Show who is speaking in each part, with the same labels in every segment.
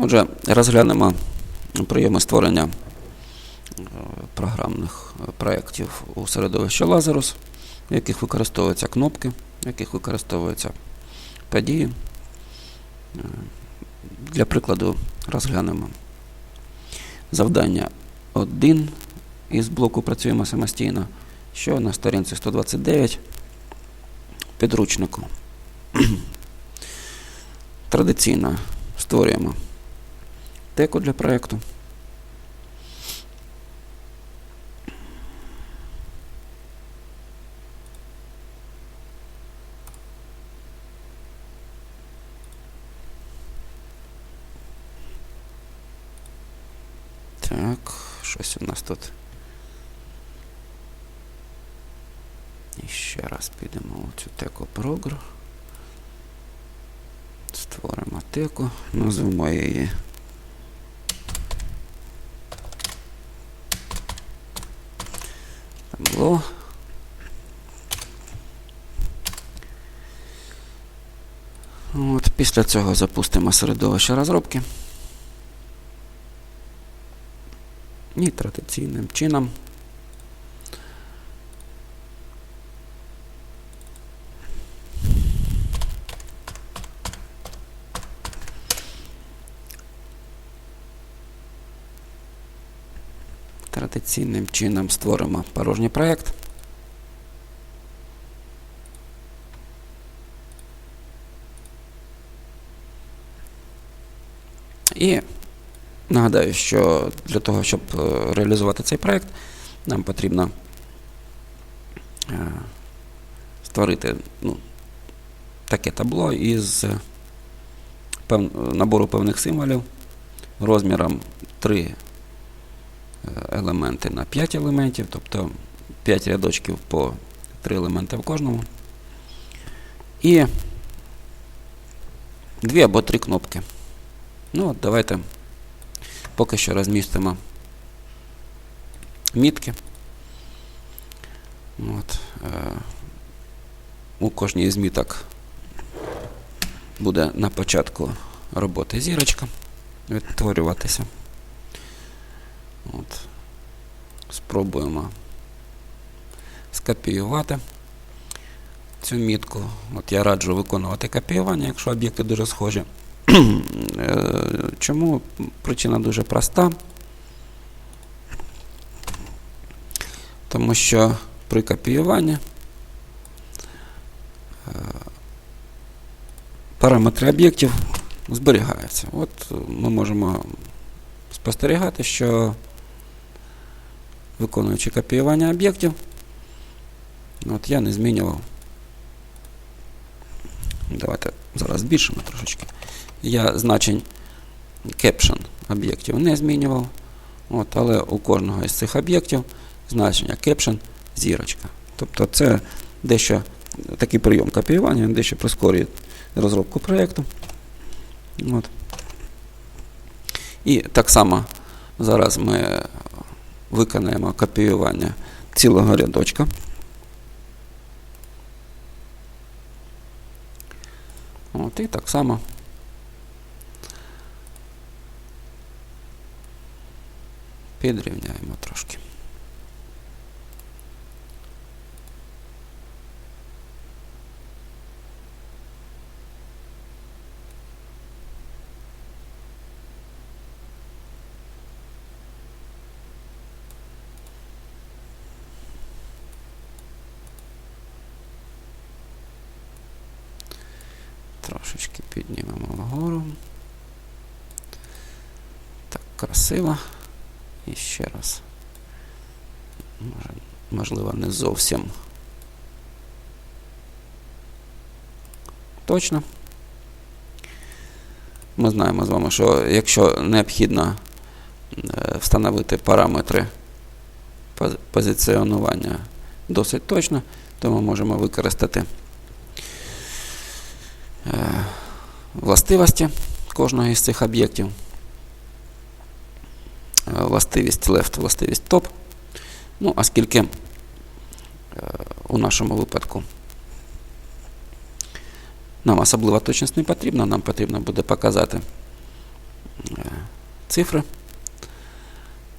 Speaker 1: Отже, розглянемо прийоми створення е, програмних е, проєктів у середовищі Lazarus, в яких використовуються кнопки, в яких використовуються події. Е, Для прикладу розглянемо завдання 1 із блоку працюємо самостійно, що на сторінці 129 підручнику. Традиційно створюємо теку для проєкту. Так, щось у нас тут. І ще раз підемо у цю теку прогр. Створимо теку, назвемо її. Табло. От, після цього запустимо середовище розробки. І традиційним чином традиційним чином створимо порожній проєкт. І нагадаю, що для того, щоб е, реалізувати цей проєкт, нам потрібно е, створити ну, таке табло із набору певних символів розміром 3 е, елементи на 5 елементів, тобто 5 рядочків по 3 елементи в кожному. І дві або три кнопки. Ну, от давайте поки що розмістимо мітки. От, е, у кожній з міток буде на початку роботи зірочка відтворюватися. От. Спробуємо скопіювати цю мітку. От я раджу виконувати копіювання, якщо об'єкти дуже схожі. Е, Чому? Причина дуже проста. Тому що при копіюванні е, параметри об'єктів зберігаються. От ми можемо спостерігати, що виконуючи копіювання об'єктів, от я не змінював. Давайте зараз збільшимо трошечки. Я значень caption об'єктів не змінював. От, але у кожного із цих об'єктів значення caption зірочка. Тобто це дещо такий прийом копіювання, дещо прискорює розробку проєкту. І так само зараз ми виконаємо копіювання цілого рядочка. От, і так само підрівняємо трошки. Трошечки піднімемо вгору. Так, красиво. І ще раз. Можливо, не зовсім. Точно. Ми знаємо з вами, що якщо необхідно е, встановити параметри позиціонування досить точно, то ми можемо використати е, властивості кожного із цих об'єктів. Е, Властивість left, властивість top. Ну, оскільки е, у нашому випадку нам особлива точність не потрібна, нам потрібно буде показати цифри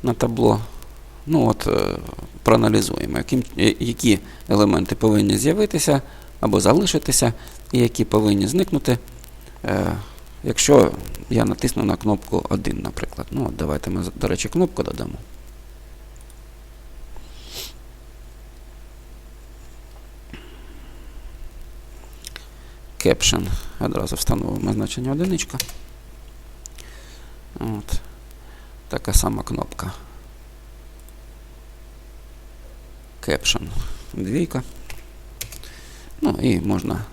Speaker 1: на табло. Ну от, е, проаналізуємо, е, які елементи повинні з'явитися або залишитися, і які повинні зникнути, е, якщо я натисну на кнопку 1, наприклад. Ну, давайте ми, до речі, кнопку додамо. Caption. Одразу встановимо значення одиничка. От. Така сама кнопка. Caption. Двійка. Ну і можна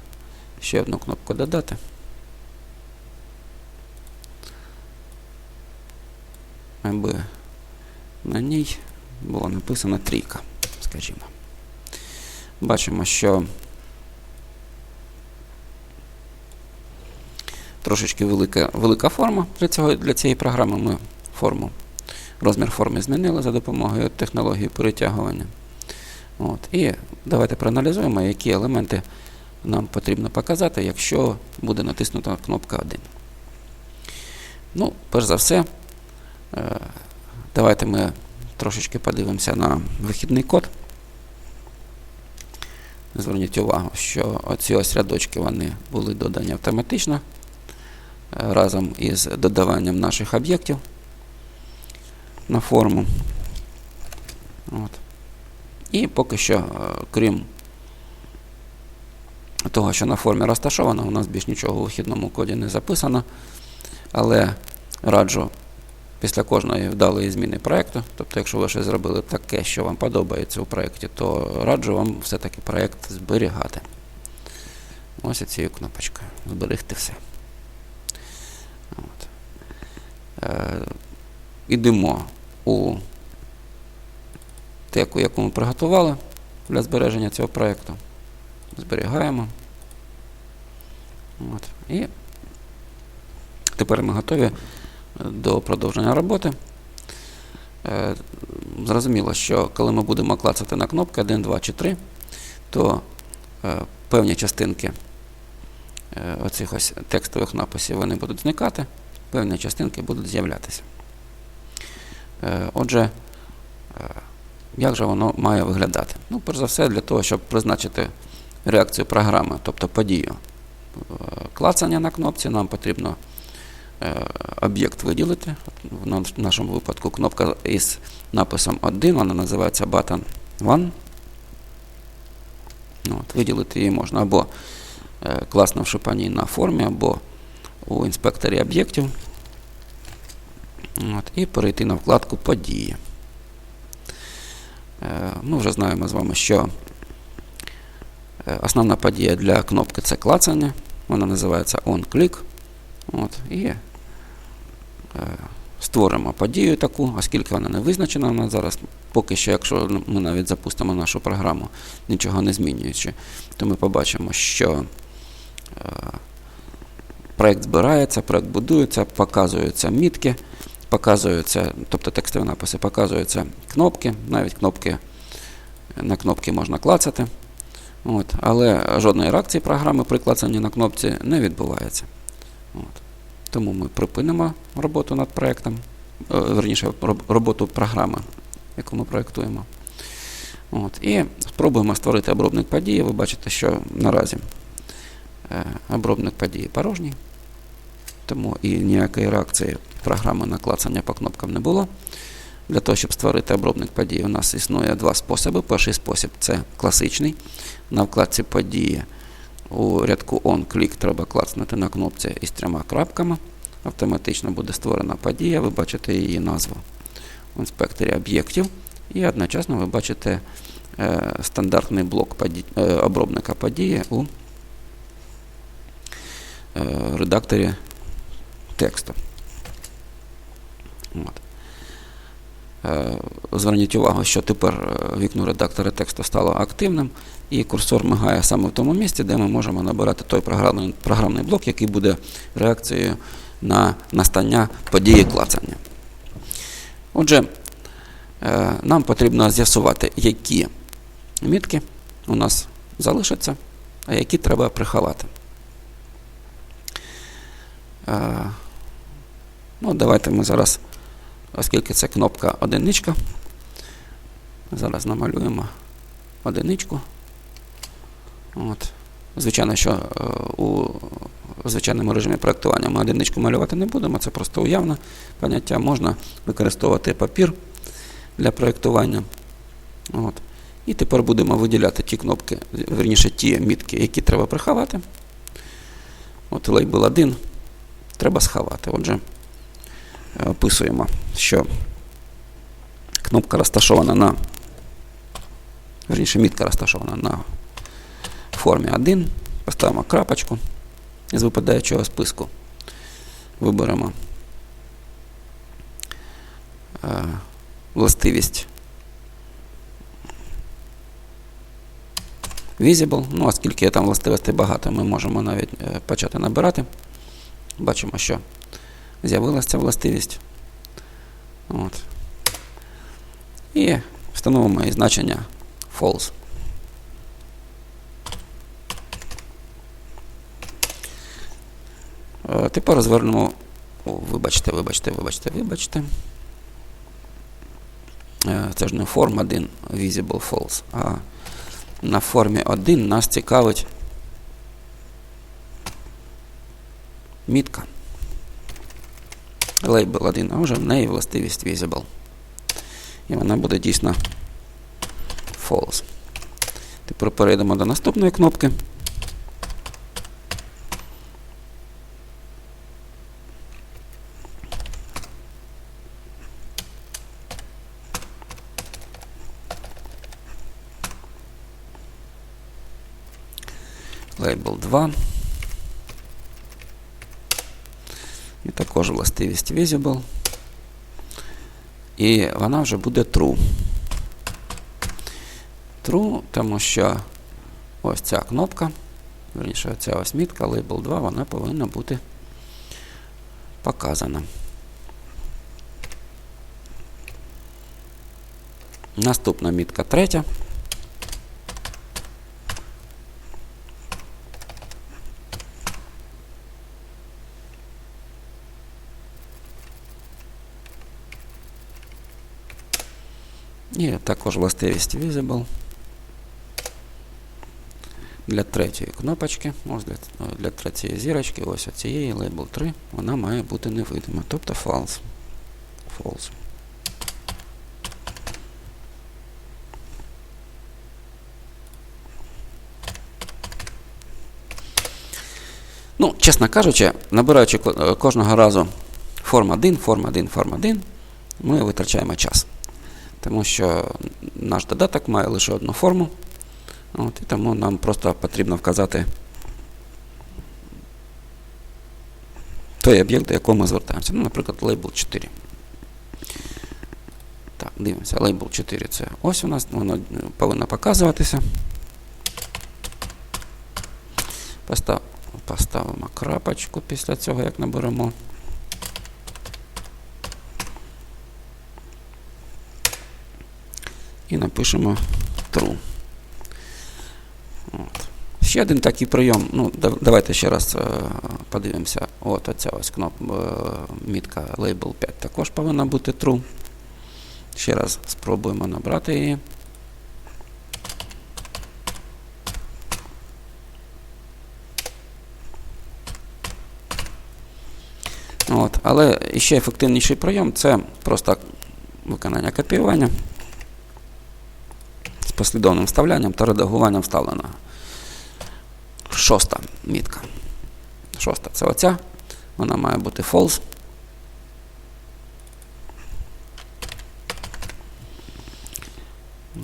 Speaker 1: ще одну кнопку додати. Аби на ній було написано трійка, скажімо. Бачимо, що трошечки велика, велика форма для, цього, для цієї програми. Ми форму, розмір форми змінили за допомогою технології перетягування. От. І давайте проаналізуємо, які елементи нам потрібно показати, якщо буде натиснута кнопка 1. Ну, перш за все, давайте ми трошечки подивимося на вихідний код. Зверніть увагу, що оці ось рядочки вони були додані автоматично е, разом із додаванням наших об'єктів на форму. От. І поки що, е, крім того, що на формі розташовано, у нас більш нічого у вихідному коді не записано. Але раджу після кожної вдалої зміни проєкту, тобто, якщо ви щось зробили таке, що вам подобається у проєкті, то раджу вам все-таки проєкт зберігати. Ось цією кнопочкою. Зберегти все. От. Е, Ідемо у теку, яку ми приготували для збереження цього проєкту. Зберігаємо. От. І тепер ми готові до продовження роботи. Е, Зрозуміло, що коли ми будемо клацати на кнопки 1, 2 чи 3, то е, певні частинки е, оцих ось текстових написів вони будуть зникати, певні частинки будуть з'являтися. Отже, як же воно має виглядати? Ну, перш за все, для того, щоб призначити реакцію програми, тобто подію клацання на кнопці, нам потрібно об'єкт виділити. В нашому випадку кнопка із написом 1, вона називається button 1. Ну, От, виділити її можна або е, класнувши по ній на формі, або у інспекторі об'єктів. От, і перейти на вкладку Події. Е, Ми вже знаємо з вами, що е, основна подія для кнопки це клацання. Вона називається OnClick. От, і е, створимо подію таку, оскільки вона не визначена нас зараз. Поки що, якщо ми навіть запустимо нашу програму, нічого не змінюючи, то ми побачимо, що е, проєкт збирається, проєкт будується, показуються мітки, показуються, тобто текстові написи, показуються кнопки, навіть кнопки, на кнопки можна клацати. От, але жодної реакції програми при клацанні на кнопці не відбувається. От. Тому ми припинимо роботу над проєктом, е, верніше, роботу програми, яку ми проєктуємо. От. І спробуємо створити обробник події. Ви бачите, що наразі е, обробник події порожній, тому і ніякої реакції програми на клацання по кнопкам не було. Для того, щоб створити обробник подій, у нас існує два способи. Перший спосіб це класичний. На вкладці події у рядку OnClick треба клацнути на кнопці із трьома крапками. Автоматично буде створена подія, ви бачите її назву в інспекторі об'єктів. І одночасно ви бачите е, стандартний блок поді... е, обробника події у е, редакторі тексту. От. Е, Зверніть увагу, що тепер е, вікно редактора тексту стало активним, і курсор мигає саме в тому місці, де ми можемо набирати той програмний, програмний блок, який буде реакцією на настання події клацання. Отже, е, нам потрібно з'ясувати, які мітки у нас залишаться, а які треба приховати. Ну, давайте ми зараз оскільки це кнопка одиничка, зараз намалюємо одиничку. От. Звичайно, що е, у звичайному режимі проєктування ми одиничку малювати не будемо, це просто уявне поняття. Можна використовувати папір для проєктування. От. І тепер будемо виділяти ті кнопки, верніше ті мітки, які треба приховати. От лейбл 1 треба сховати. Отже, описуємо, що кнопка розташована на, верніше, мітка розташована на формі 1. Поставимо крапочку з випадаючого списку. Виберемо е, властивість Visible. Ну, оскільки там властивостей багато, ми можемо навіть е, почати набирати. Бачимо, що з'явилася ця властивість. От. І встановимо її значення false. Е, Тепер розвернемо. О, вибачте, вибачте, вибачте, вибачте. Е, Це ж не form 1 visible false, а на формі 1 нас цікавить мітка. Label 1, а вже в неї властивість visible. І вона буде дійсно false. Тепер перейдемо до наступної кнопки. Label 2. І також властивість Visible. І вона вже буде True. True, тому що ось ця кнопка, верніше, ця ось мітка, Label 2, вона повинна бути показана. Наступна мітка третя. І також властивість Visible. Для третьої кнопочки, ось для, для третьої зірочки, ось цієї Label 3, вона має бути невидима, тобто false. false. Ну, чесно кажучи, набираючи кожного разу форм 1, форм 1, форм 1, ми витрачаємо час тому що наш додаток має лише одну форму, от, і тому нам просто потрібно вказати той об'єкт, до якого ми звертаємося. Ну, наприклад, лейбл 4. Так, дивимося, лейбл 4 це ось у нас, воно повинно показуватися. Постав, поставимо крапочку після цього, як наберемо. І напишемо true. От. Ще один такий прийом. Ну, Давайте ще раз е, подивимося. От оця ось кнопка е, мітка Label 5 також повинна бути true. Ще раз спробуємо набрати її. От. Але ще ефективніший прийом це просто виконання копіювання послідовним вставлянням та редагуванням вставленого. Шоста мітка. Шоста це оця. Вона має бути false.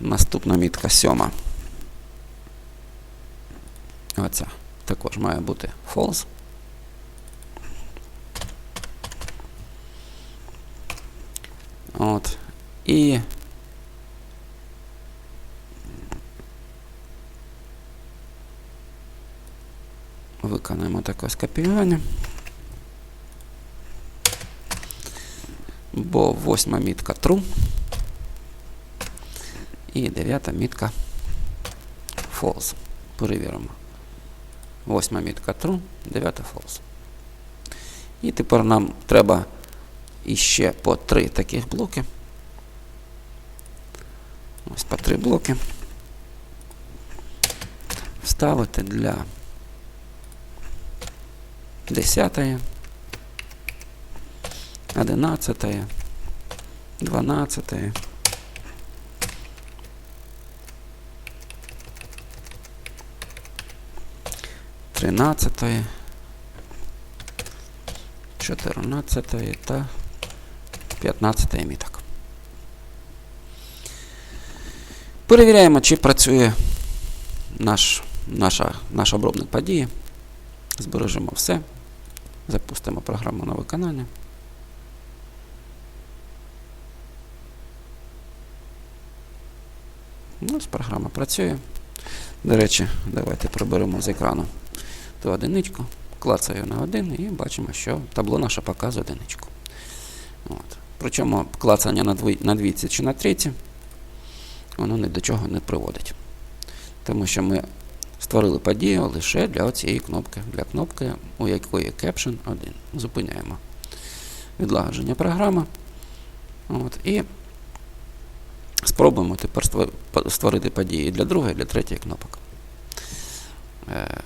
Speaker 1: Наступна мітка сьома. Оця також має бути false. От. І виконаємо таке скопіювання. Бо восьма мітка true. І дев'ята мітка false. Перевіримо. Восьма мітка true, дев'ята false. І тепер нам треба І ще по три таких блоки. Ось по три блоки. Вставити для 10, 11, 12. Тринадцятої, чотирнадцятої та п'ятнадцятої міток. Перевіряємо, чи працює наш, наша, наш обробник події. Збережемо все. Запустимо програму на виконання. Ось програма працює. До речі, давайте приберемо з екрану ту одиничку, клацаю на один і бачимо, що табло наше показує одиничку. От. Причому клацання на, дві, на двійці чи на трійці, воно ні до чого не приводить. Тому що ми створили подію лише для цієї кнопки, для кнопки, у якої Caption 1. Зупиняємо відлагодження програми. От, і спробуємо тепер створити події для другої, для третьої кнопок. Е,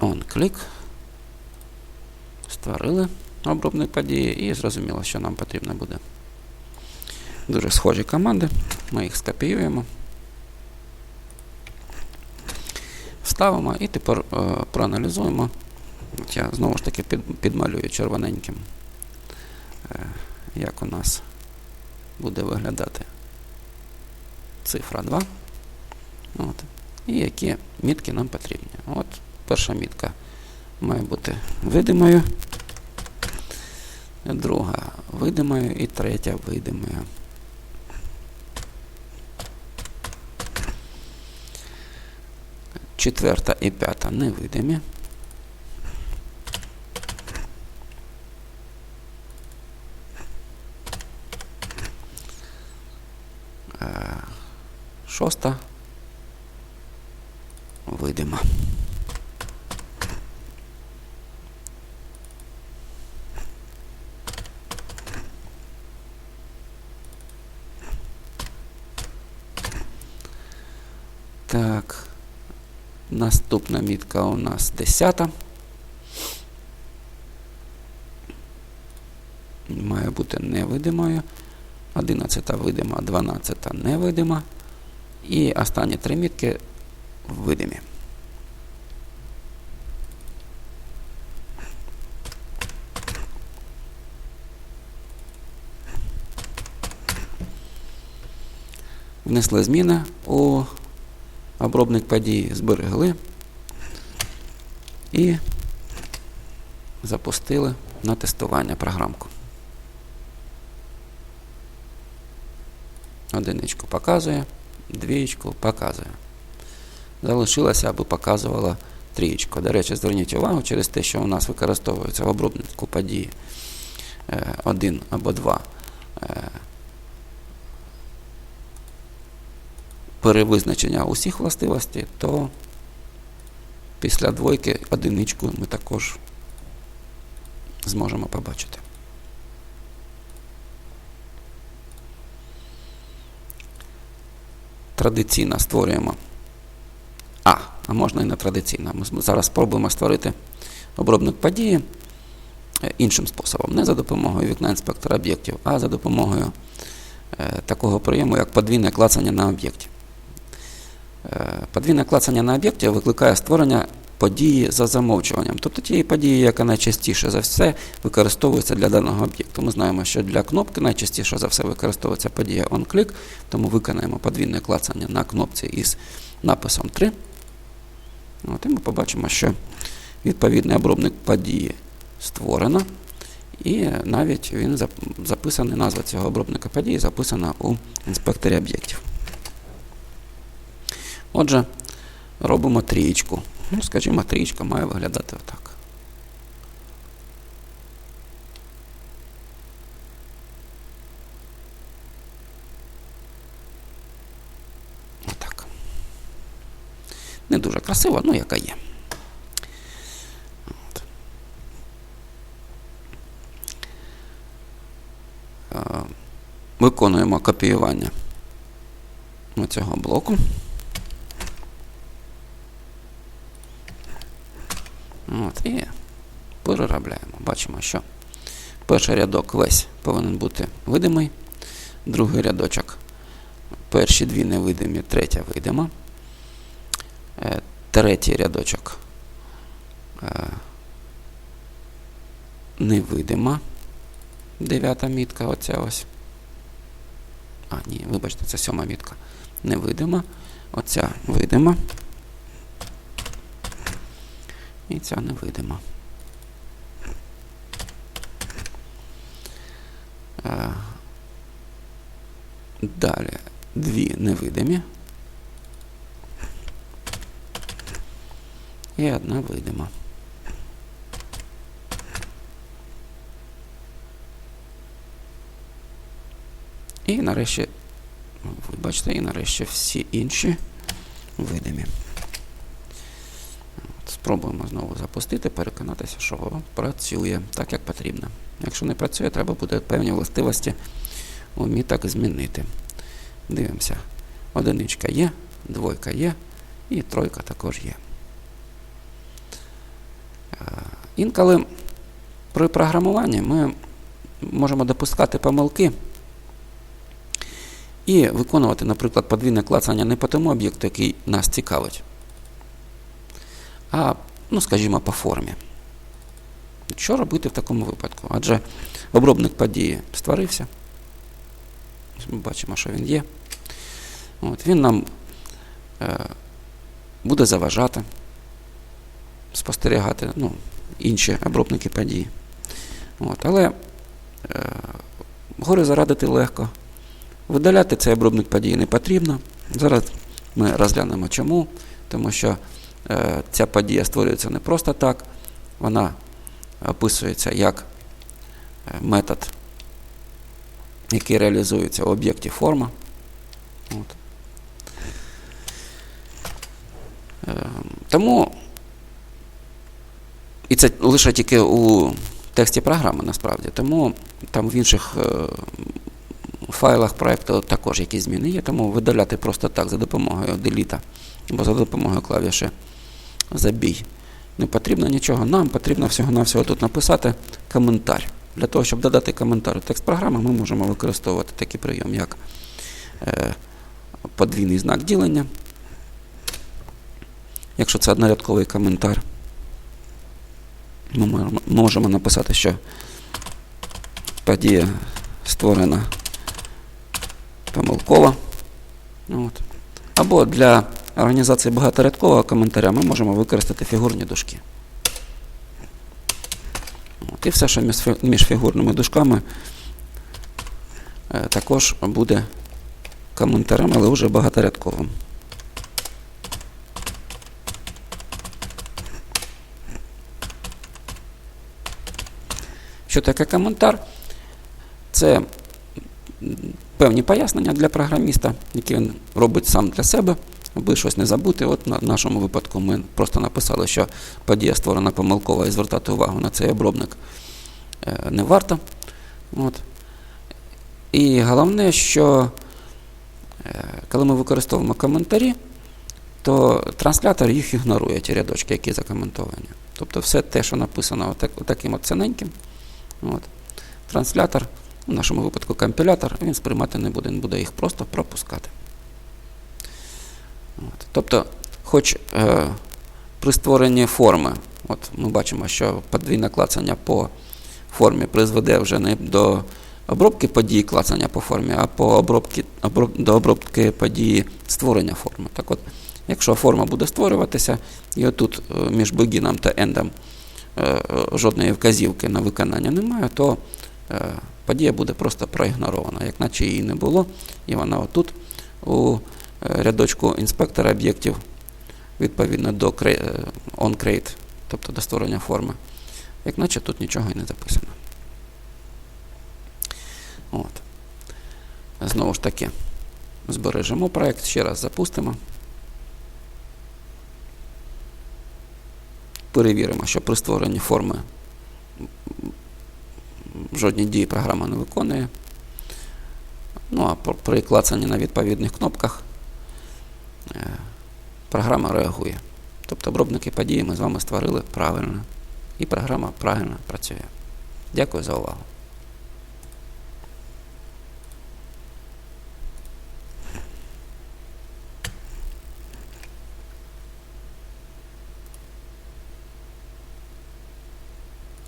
Speaker 1: On клік. Створили обробник події і зрозуміло, що нам потрібно буде. Дуже схожі команди. Ми їх скопіюємо. Вставимо і тепер е, проаналізуємо. От я знову ж таки під, підмалюю червоненьким, е, як у нас буде виглядати цифра 2. От. І які мітки нам потрібні. От перша мітка має бути видимою, друга видимою і третя видимою. Четверта і п'ята невидимі. Шоста видима. Так. Наступна мітка у нас 10. Має бути невидимою. 11 видима, 12 невидима. І останні три мітки видимі. Внесли зміни у обробник події, зберегли і запустили на тестування програмку. Одиничку показує, двієчку показує. Залишилося, аби показувала трієчку. До речі, зверніть увагу через те, що у нас використовується в обробнику події 1 або 2 перевизначення усіх властивостей, то після двойки одиничку ми також зможемо побачити. Традиційно створюємо. А, а можна і не традиційно. Ми зараз спробуємо створити обробник події е, іншим способом. Не за допомогою вікна інспектора об'єктів, а за допомогою е, такого прийому, як подвійне клацання на об'єкті. Е, Подвійне клацання на об'єкті викликає створення події за замовчуванням, тобто тієї події, яка найчастіше за все використовується для даного об'єкту. Ми знаємо, що для кнопки найчастіше за все використовується подія onClick, тому виконаємо подвійне клацання на кнопці із написом 3. От, і ми побачимо, що відповідний обробник події створено. І навіть він записаний, назва цього обробника події записана у інспекторі об'єктів. Отже, робимо трієчку. Ну, Скажімо, трієчка має виглядати отак. Отак. Не дуже красиво, ну яка є. От. Е, виконуємо копіювання цього блоку. Бачимо, що перший рядок весь повинен бути видимий, другий рядочок, перші дві невидимі, третя видима, Е, третій рядочок е, невидима, дев'ята мітка, оця ось. А, ні, вибачте, це сьома мітка. Невидима, оця видима. І ця невидима. Далі дві невидимі. І одна видима. І нарешті, вибачте, і нарешті всі інші видимі. Спробуємо знову запустити, переконатися, що працює так, як потрібно. Якщо не працює, треба буде певні властивості у міток змінити. Дивимося. Одиничка є, двойка є, і тройка також є. Е, Інколи при програмуванні ми можемо допускати помилки і виконувати, наприклад, подвійне клацання не по тому об'єкту, який нас цікавить, а, ну, скажімо, по формі. Що робити в такому випадку? Адже обробник події створився. Ми бачимо, що він є. От, Він нам е, буде заважати, спостерігати ну, інші обробники подій. От, але е, горе зарадити легко. Видаляти цей обробник подій не потрібно. Зараз ми розглянемо чому. Тому що е, ця подія створюється не просто так, вона описується як е, метод, який реалізується в об'єкті форма. От. Е, тому, і це лише тільки у тексті програми насправді, тому там в інших е, файлах проєкту також якісь зміни є, тому видаляти просто так за допомогою деліта або за допомогою клавіші забій. Не потрібно нічого. Нам потрібно всього-навсього тут написати коментар. Для того, щоб додати коментар у текст програми, ми можемо використовувати такий прийом, як е, подвійний знак ділення. Якщо це однорядковий коментар, ми можемо написати, що подія створена помилково. От. Або для організації багаторядкового коментаря ми можемо використати фігурні дужки. І все, що між фігурними дужками, е, також буде коментарем, але вже багаторядковим. Що таке коментар? Це певні пояснення для програміста, які він робить сам для себе, аби щось не забути. От на нашому випадку ми просто написали, що подія створена помилково і звертати увагу на цей обробник е, не варто. От. І головне, що е, коли ми використовуємо коментарі, то транслятор їх ігнорує, ті рядочки, які закоментовані. Тобто все те, що написано отак, таким от от, транслятор, в нашому випадку компілятор, він сприймати не буде, він буде їх просто пропускати. От. Тобто, хоч е, при створенні форми, от ми бачимо, що подвійне клацання по формі призведе вже не до обробки події клацання по формі, а по обробки, оброб, до обробки події створення форми. Так от, Якщо форма буде створюватися, і отут е, між begin та endом е, жодної вказівки на виконання немає, то е, подія буде просто проігнорована, як наче її не було, і вона отут у рядочку інспектора об'єктів відповідно до onCreate, тобто до створення форми, як наче тут нічого і не записано. От. Знову ж таки, збережемо проєкт, ще раз запустимо. Перевіримо, що при створенні форми жодні дії програма не виконує. Ну а при клацанні на відповідних кнопках е, програма реагує. Тобто обробники події ми з вами створили правильно, і програма правильно працює. Дякую за увагу.